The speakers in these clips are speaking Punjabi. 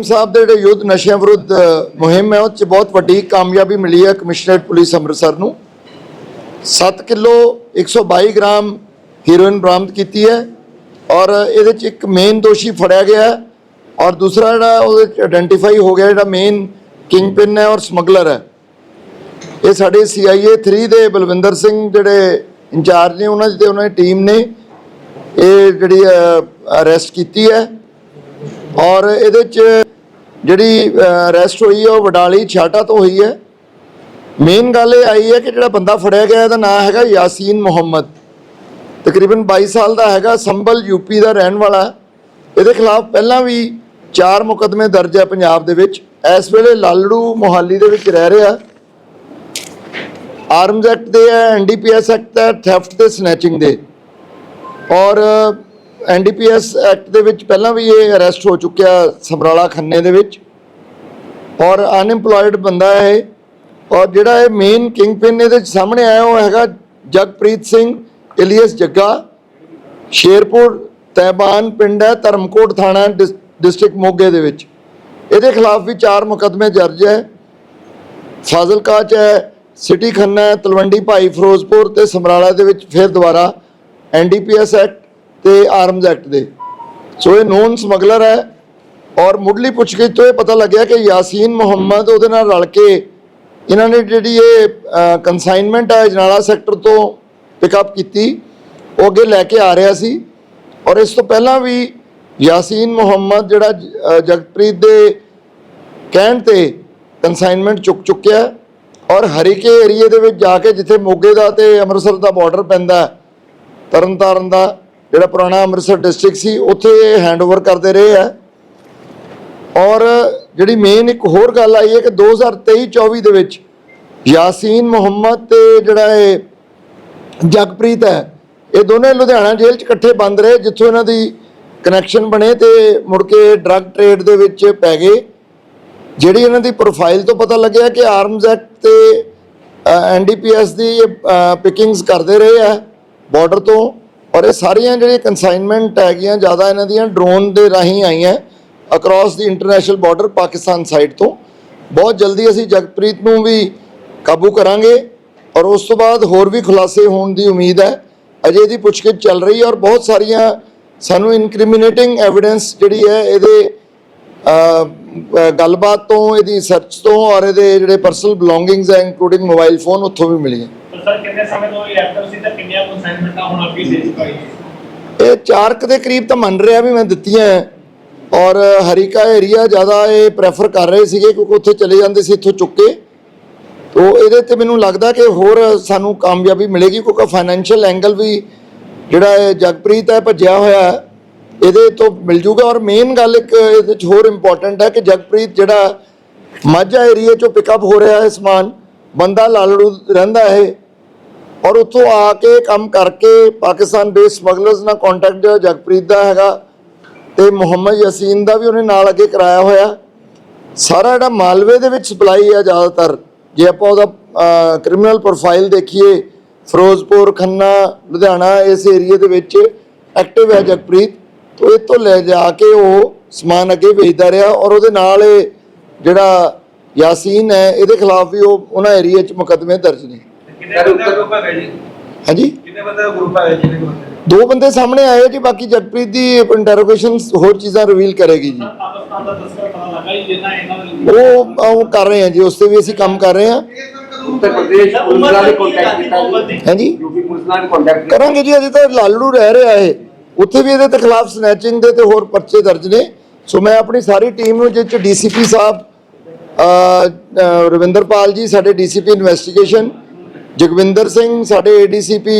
ਹਾਕਮ ਸਾਹਿਬ ਦੇ ਜਿਹੜੇ ਯੁੱਧ ਨਸ਼ਿਆਂ ਵਿਰੁੱਧ ਮੁਹਿੰਮ ਹੈ, ਉਹ 'ਚ ਬਹੁਤ ਵੱਡੀ ਕਾਮਯਾਬੀ ਮਿਲੀ ਹੈ ਕਮਿਸ਼ਨਰੇਟ ਪੁਲਿਸ ਅੰਮ੍ਰਿਤਸਰ ਨੂੰ। 7 ਕਿਲੋ 122 ਗ੍ਰਾਮ ਹੀਰੋਇਨ ਬਰਾਮਦ ਕੀਤੀ ਹੈ ਔਰ ਇਹਦੇ 'ਚ ਇੱਕ ਮੇਨ ਦੋਸ਼ੀ ਫੜਿਆ ਗਿਆ ਹੈ ਔਰ ਦੂਸਰਾ ਜਿਹੜਾ ਉਹਦੇ 'ਚ ਆਇਡੈਂਟੀਫਾਈ ਹੋ ਗਿਆ ਜਿਹੜਾ ਮੇਨ ਕਿੰਗ ਪਿਨ ਹੈ ਔਰ ਸਮਗਲਰ ਹੈ। ਇਹ ਸਾਡੇ CIA 3 ਦੇ ਬਲਵਿੰਦਰ ਸਿੰਘ ਜਿਹੜੇ ਇੰਚਾਰਜ ਨੇ, ਉਹਨਾਂ ਦੀ ਤੇ ਉਹਨਾਂ ਦੀ ਟੀਮ ਨੇ ਇਹ ਜਿਹੜੀ ਅਰੈਸਟ ਕੀਤੀ ਹੈ। ਔਰ ਇਹਦੇ ਚ ਜਿਹੜੀ ਅਰੈਸਟ ਹੋਈ ਹੈ, ਉਹ ਵਡਾਲੀ ਛਾਟਾ ਤੋਂ ਹੋਈ ਹੈ। ਮੇਨ ਗੱਲ ਇਹ ਆਈ ਹੈ ਕਿ ਜਿਹੜਾ ਬੰਦਾ ਫੜਿਆ ਗਿਆ, ਇਹਦਾ ਨਾਮ ਹੈਗਾ ਯਾਸੀਨ ਮੁਹੰਮਦ। ਤਕਰੀਬਨ 22 ਸਾਲ ਦਾ ਹੈਗਾ, ਸੰਭਲ ਯੂਪੀ ਦਾ ਰਹਿਣ ਵਾਲਾ। ਇਹਦੇ ਖਿਲਾਫ ਪਹਿਲਾਂ ਵੀ ਚਾਰ ਮੁਕਦਮੇ ਦਰਜ ਹੈ ਪੰਜਾਬ ਦੇ ਵਿੱਚ। ਇਸ ਵੇਲੇ ਲਾਲੜੂ ਮੋਹਾਲੀ ਦੇ ਵਿੱਚ ਰਹਿ ਰਿਹਾ। ਆਰਮਜ਼ ਐਕਟ ਦੇ ਹੈ ਐਨਡੀਪੀਐਸ ਐਕਟ ਹੈ ਥੈਫਟ ਤੇ ਸਨੈਚਿੰਗ ਦੇ। ਔਰ ਐਨਡੀਪੀਐਸ ਐਕਟ ਦੇ ਵਿੱਚ ਪਹਿਲਾਂ ਵੀ ਇਹ ਅਰੈਸਟ ਹੋ ਚੁੱਕਿਆ ਸਮਰਾਲਾ ਖੰਨੇ ਦੇ ਵਿੱਚ। ਔਰ ਅਨਇੰਪਲੋਇਡ ਬੰਦਾ ਹੈ ਇਹ। ਔਰ ਜਿਹੜਾ ਇਹ ਮੇਨ ਕਿੰਗ ਪਿਨ ਇਹਦੇ 'ਚ ਸਾਹਮਣੇ ਆਇਆ ਉਹ ਹੈਗਾ ਜਗਪ੍ਰੀਤ ਸਿੰਘ, ਇਲੀਅਸ ਜੱਗਾ। ਸ਼ੇਰਪੁਰ ਤੈਬਾਨ ਪਿੰਡ ਹੈ, ਧਰਮਕੋਟ ਥਾਣਾ ਡਿਸ- ਡਿਸਟ੍ਰਿਕਟ ਮੋਗੇ ਦੇ ਵਿੱਚ। ਇਹਦੇ ਖਿਲਾਫ ਵੀ ਚਾਰ ਮੁਕੱਦਮੇ ਦਰਜ ਹੈ। ਫਾਜ਼ਿਲਕਾ ਚ ਹੈ, ਸਿਟੀ ਖੰਨਾ ਤਲਵੰਡੀ, ਭਾਈ ਫਿਰੋਜ਼ਪੁਰ ਤੇ ਸਮਰਾਲਾ ਦੇ ਵਿੱਚ ਫਿਰ ਦੁਬਾਰਾ ਐਨਡੀਪੀਐਸ ਐਕਟ ਤੇ ਆਰਮਜ਼ ਐਕਟ ਦੇ। ਸੋ ਇਹ ਨੋਨ ਸਮਗਲਰ ਹੈ ਔਰ ਮੁੱਢਲੀ ਪੁੱਛਗਿੱਛ ਤੋਂ ਇਹ ਪਤਾ ਲੱਗਿਆ ਕਿ ਯਾਸੀਨ ਮੁਹੰਮਦ ਉਹਦੇ ਨਾਲ ਰਲ ਕੇ ਇਹਨਾਂ ਨੇ ਜਿਹੜੀ ਇਹ ਕਨਸਾਈਨਮੈਂਟ ਹੈ ਜਨਾਲਾ ਸੈਕਟਰ ਤੋਂ ਪਿਕਅਪ ਕੀਤੀ। ਉਹ ਅੱਗੇ ਲੈ ਕੇ ਆ ਰਿਹਾ ਸੀ ਔਰ ਇਸ ਤੋਂ ਪਹਿਲਾਂ ਵੀ ਯਾਸੀਨ ਮੁਹੰਮਦ ਜਿਹੜਾ ਜਗਪ੍ਰੀਤ ਦੇ ਕਹਿਣ ਤੇ ਕਨਸਾਈਨਮੈਂਟ ਚੁੱਕ ਚੁੱਕਿਆ ਔਰ ਹਰੀਕੇ ਏਰੀਏ ਦੇ ਵਿੱਚ ਜਾ ਕੇ ਜਿੱਥੇ ਮੋਗੇ ਦਾ ਤੇ ਅੰਮ੍ਰਿਤਸਰ ਦਾ ਬਾਰਡਰ ਪੈਂਦਾ ਹੈ, ਤਰਨਤਾਰਨ ਦਾ ਜਿਹੜਾ ਪੁਰਾਣਾ ਅੰਮ੍ਰਿਤਸਰ ਡਿਸਟ੍ਰਿਕਟ ਸੀ, ਉੱਥੇ ਇਹ ਹੈਂਡਓਵਰ ਕਰਦੇ ਰਹੇ ਹੈ ਔਰ ਜਿਹੜੀ ਮੇਨ ਇੱਕ ਹੋਰ ਗੱਲ ਆਈ ਹੈ ਕਿ 2023-24 ਦੇ ਵਿੱਚ ਯਾਸੀਨ ਮੁਹੰਮਦ ਤੇ ਜਿਹੜਾ ਇਹ ਜਗਪ੍ਰੀਤ ਹੈ, ਇਹ ਦੋਨੇ ਲੁਧਿਆਣਾ ਜੇਲ੍ਹ 'ਚ ਇਕੱਠੇ ਬੰਦ ਰਹੇ, ਜਿੱਥੋਂ ਇਹਨਾਂ ਦੀ ਕਨੈਕਸ਼ਨ ਬਣੇ ਤੇ ਮੁੜ ਕੇ ਡਰੱਗ ਟ੍ਰੇਡ ਦੇ ਵਿੱਚ ਪੈ ਗਏ। ਜਿਹੜੀ ਇਹਨਾਂ ਦੀ ਪ੍ਰੋਫਾਈਲ ਤੋਂ ਪਤਾ ਲੱਗਿਆ ਕਿ ਆਰਮਜ਼ ਐਕਟ ਤੇ ਐਨਡੀਪੀਐਸ ਦੀ ਪਿਕਿੰਗਸ ਕਰਦੇ ਰਹੇ ਆ ਬਾਰਡਰ ਤੋਂ। ਔਰ ਇਹ ਸਾਰੀਆਂ ਜਿਹੜੀਆਂ ਕਨਸਾਈਨਮੈਂਟ ਹੈਗੀਆਂ, ਜ਼ਿਆਦਾ ਇਹਨਾਂ ਦੀਆਂ ਡਰੋਨ ਦੇ ਰਾਹੀਂ ਆਈਆਂ ਅਕ੍ਰੋਸ ਦੀ ਇੰਟਰਨੈਸ਼ਨਲ ਬਾਰਡਰ ਪਾਕਿਸਤਾਨ ਸਾਈਡ ਤੋਂ। ਬਹੁਤ ਜਲਦੀ ਅਸੀਂ ਜਗਪ੍ਰੀਤ ਨੂੰ ਵੀ ਕਾਬੂ ਕਰਾਂਗੇ ਔਰ ਉਸ ਤੋਂ ਬਾਅਦ ਹੋਰ ਵੀ ਖੁਲਾਸੇ ਹੋਣ ਦੀ ਉਮੀਦ ਹੈ। ਅਜੇ ਇਹਦੀ ਪੁੱਛਗਿੱਛ ਚੱਲ ਰਹੀ ਹੈ ਔਰ ਬਹੁਤ ਸਾਰੀਆਂ ਸਾਨੂੰ ਇਨਕ੍ਰਿਮੀਨੇਟਿੰਗ ਐਵੀਡੈਂਸ ਜਿਹੜੀ ਹੈ, ਇਹਦੇ ਗੱਲਬਾਤ ਤੋਂ ਇਹਦੀ ਸਰਚ ਤੋਂ ਔਰ ਇਹਦੇ ਜਿਹੜੇ ਪਰਸਨਲ ਬਿਲੋਂਗਿੰਗਸ ਹੈ ਇਨਕਲੂਡਿੰਗ ਮੋਬਾਈਲ ਫੋਨ ਉੱਥੋਂ ਵੀ ਮਿਲੀਆਂ। ਤਾਂ ਸਰ ਕਿੰਨੇ ਸਮੇਂ ਤੋਂ ਇਹ ਐਕਟਰ ਸੀ ਤੇ ਕਿੰਨੀਆਂ ਕਨਸਾਈਨਮੈਂਟਾਂ ਹੁਣ ਅੱਗੇ ਦੇ ਇਹ ਕਰੀਬ ਤਾਂ ਮੰਨ ਰਿਹਾ ਵੀ ਮੈਂ ਦਿੱਤੀਆਂ ਔਰ ਹਰੀਕਾ ਏਰੀਆ ਜ਼ਿਆਦਾ ਇਹ ਪ੍ਰੈਫਰ ਕਰ ਰਹੇ ਸੀਗੇ ਕਿਉਂਕਿ ਉੱਥੇ ਚਲੇ ਜਾਂਦੇ ਸੀ ਇੱਥੋਂ ਚੁੱਕ ਕੇ। ਤੋ ਇਹਦੇ ਤੇ ਮੈਨੂੰ ਲੱਗਦਾ ਕਿ ਹੋਰ ਸਾਨੂੰ ਕਾਮਯਾਬੀ ਮਿਲੇਗੀ ਕਿਉਂਕਿ ਫਾਈਨੈਂਸ਼ੀਅਲ ਐਂਗਲ ਵੀ ਜਿਹੜਾ ਇਹ ਜਗਪ੍ਰੀਤ ਹੈ ਭੱਜਿਆ ਹੋਇਆ ਹੈ। ਇਹਦੇ ਤੋਂ ਮਿਲ ਜੂਗਾ ਔਰ ਮੇਨ ਗੱਲ ਇੱਕ ਇਹਦੇ ਚ ਹੋਰ ਇੰਪੋਰਟੈਂਟ ਹੈ ਕਿ ਜਗਪ੍ਰੀਤ ਜਿਹੜਾ ਮਾਝਾ ਏਰੀਆ ਚੋਂ ਪਿਕਅਪ ਹੋ ਰਿਹਾ ਹੈ ਸਮਾਨ, ਬੰਦਾ ਲਾਲੜੂ ਰਹਿੰਦਾ ਹੈ ਔਰ ਉੱਥੋਂ ਆ ਕੇ ਕੰਮ ਕਰਕੇ ਪਾਕਿਸਤਾਨ ਬੇਸ ਸਮਗਲਰਸ ਨਾਲ ਕੰਟੈਕਟ ਜਗਪ੍ਰੀਤ ਦਾ ਹੈਗਾ ਤੇ ਮੁਹੰਮਦ ਯਸੀਨ ਦਾ ਵੀ ਉਹਨੇ ਨਾਲ ਅੱਗੇ ਕਰਾਇਆ ਹੋਇਆ। ਸਾਰਾ ਜਿਹੜਾ ਮਾਲਵੇ ਦੇ ਵਿੱਚ ਸਪਲਾਈ ਹੈ ਜ਼ਿਆਦਾਤਰ, ਜੇ ਆਪਾਂ ਉਹਦਾ ਕ੍ਰਿਮੀਨਲ ਪ੍ਰੋਫਾਈਲ ਦੇਖੀਏ, ਫਿਰੋਜ਼ਪੁਰ, ਖੰਨਾ, ਲੁਧਿਆਣਾ, ਇਸ ਏਰੀਏ ਦੇ ਵਿੱਚ ਐਕਟਿਵ ਹੈ ਜਗਪ੍ਰੀਤ। ਤੋਂ ਇਹ ਤੋਂ ਲੈ ਜਾ ਕੇ ਉਹ ਸਮਾਨ ਅੱਗੇ ਵੇਚਦਾ ਰਿਹਾ ਔਰ ਉਹਦੇ ਨਾਲ ਇਹ ਜਿਹੜਾ ਯਾਸੀਨ ਹੈ ਇਹਦੇ ਖਿਲਾਫ ਵੀ ਉਹ ਉਹਨਾਂ ਏਰੀਏ 'ਚ ਮੁਕੱਦਮੇ ਦਰਜ ਨੇ। ਕਿੰਨੇ ਬੰਦੇ ਦਾ ਗਰੁੱਪ ਹੈ ਜੀ? ਹਾਂਜੀ? ਕਿੰਨੇ ਬੰਦੇ ਦਾ ਗਰੁੱਪ ਹੈ ਜਿਹਨੇ ਬੰਦੇ ਦੋ? ਬੰਦੇ ਸਾਹਮਣੇ ਆਏ ਜੀ ਬਾਕੀ ਜਗਪ੍ਰੀਤ ਦੀ ਇੰਟਰੋਗੇਸ਼ਨ ਹੋਰ ਚੀਜ਼ਾਂ ਰਿਵੀਲ ਕਰੇਗੀ ਜੀ। ਉਹ ਉਹ ਕਰ ਰਹੇ ਹਾਂ ਜੀ ਉਸ ਤੇ ਵੀ ਅਸੀਂ ਕੰਮ ਕਰ ਰਹੇ ਹਾਂ ਉੱਤਰ ਪ੍ਰਦੇਸ਼ ਪੁਲਿਸ ਨਾਲ ਕੰਟੈਕਟ ਕੀਤਾ ਜੀ। ਹਾਂਜੀ? ਯੂਪੀ ਪੁਲਿਸ ਨਾਲ ਕੰਟੈਕਟ ਕਰਾਂਗੇ ਜੀ ਅਜੇ ਤਾਂ ਲਾਲੜੂ ਰਹਿ ਰਿਹਾ ਇਹ। ਉੱਥੇ ਵੀ ਇਹਦੇ ਤੇ ਖਿਲਾਫ ਸਨੈਚਿੰਗ ਦੇ ਤੇ ਹੋਰ ਪਰਚੇ ਦਰਜ ਨੇ। ਸੋ ਮੈਂ ਆਪਣੀ ਸਾਰੀ ਟੀਮ ਨੂੰ ਜਿਹ ਚ ਡੀਸੀਪੀ ਸਾਹਿਬ ਰਵਿੰਦਰਪਾਲ ਜੀ ਸਾਡੇ ਡੀਸੀਪੀ ਇਨਵੈਸਟੀਗੇਸ਼ਨ ਜਗਵਿੰਦਰ ਸਿੰਘ ਸਾਡੇ ਏਡੀਸੀਪੀ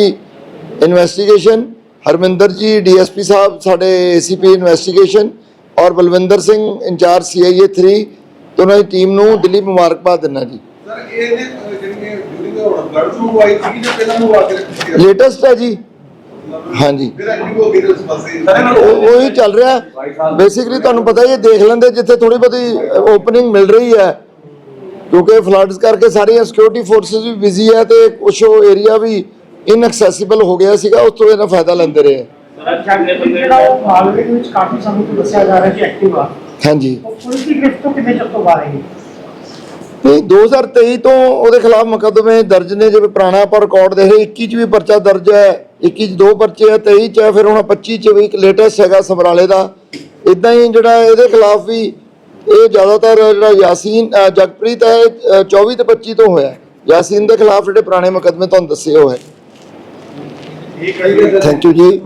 ਇਨਵੈਸਟੀਗੇਸ਼ਨ ਹਰਮਿੰਦਰ ਜੀ ਡੀਐਸਪੀ ਸਾਹਿਬ ਸਾਡੇ ਏਸੀਪੀ ਇਨਵੈਸਟੀਗੇਸ਼ਨ ਔਰ ਬਲਵਿੰਦਰ ਸਿੰਘ ਇੰਚਾਰਜ ਸੀਆਈਏ 3 ਤੇ ਉਹਨਾਂ ਦੀ ਟੀਮ ਨੂੰ ਦਿੱਲੀ ਮੁਬਾਰਕਬਾਦ ਦਿੰਦਾ ਜੀ। ਸਰ ਇਹ ਜਿਹੜੀਆਂ ਡਿਊਰਿੰਗ ਦਾ ਬਲੱਡ ਆਈ ਸੀ ਪਹਿਲਾਂ ਨੂੰ ਆ ਕੇ ਲੇਟੈਸਟ ਹੈ ਜੀ। ਹਾਂਜੀ। ਉਹ ਚੱਲ ਰਿਹਾ। ਬੇਸਿਕਲੀ ਤੁਹਾਨੂੰ ਪਤਾ ਹੀ ਹੈ ਦੇਖ ਲੈਂਦੇ ਜਿੱਥੇ ਥੋੜੀ ਬਹੁਤੀ ਓਪਨਿੰਗ ਮਿਲ ਰਹੀ ਹੈ। ਕਿਉਂਕਿ ਫਲੱਡਸ ਕਰਕੇ ਸਾਰੀਆਂ ਸਿਕਿਉਰਿਟੀ ਫੋਰਸਸ ਵੀ ਬਿਜ਼ੀ ਹੈ ਤੇ ਕੁਝ ਉਹ ਏਰੀਆ ਵੀ ਇਨਐਕਸੈਸਿਬਲ ਹੋ ਗਿਆ ਸੀਗਾ ਉਸ ਤੋਂ ਇਹਨਾਂ ਫਾਇਦਾ ਲੈਂਦੇ ਰਹੇ। ਹਾਂਜੀ। ਉਹ ਪੁਲਿਸ ਦੀ ਗ੍ਰਿਫਤ ਤੋਂ ਕਿੰਨੇ ਚਿਰ ਤੋਂ ਬਾਹਰ ਹੈ? ਨਹੀਂ 2023 ਤੋਂ ਉਹਦੇ ਖਿਲਾਫ ਮੁਕੱਦਮੇ ਦਰਜ ਨੇ ਜਿਵੇਂ ਪੁਰਾਣਾ ਆਪਾਂ ਰਿਕਾਰਡ ਰਹੇ 21 ਚ ਵੀ ਪਰਚਾ ਦਰਜ ਹੈ 21 ਚ ਦੋ ਪਰਚੇ ਆ 23 ਚ ਹੈ ਫਿਰ ਹੁਣ 25 ਚ ਵੀ ਇੱਕ ਲੇਟੈਸਟ ਹੈਗਾ ਸਮਰਾਲੇ ਦਾ। ਇਦਾਂ ਹੀ ਜਿਹੜਾ ਇਹਦੇ ਖਿਲਾਫ ਵੀ ਇਹ ਜ਼ਿਆਦਾਤਰ ਜਿਹੜਾ ਯਾਸੀਨ ਜਗਪ੍ਰੀਤ ਹੈ ਅ, 24 ਤੇ 25 ਤੋਂ ਹੋਇਆ ਯਾਸੀਨ ਦੇ ਖਿਲਾਫ ਜਿਹੜੇ ਪੁਰਾਣੇ ਮੁਕੱਦਮੇ ਤੁਹਾਨੂੰ ਦੱਸੇ ਹੋਏ ਹੈ। ਥੈਂਕ ਯੂ ਜੀ।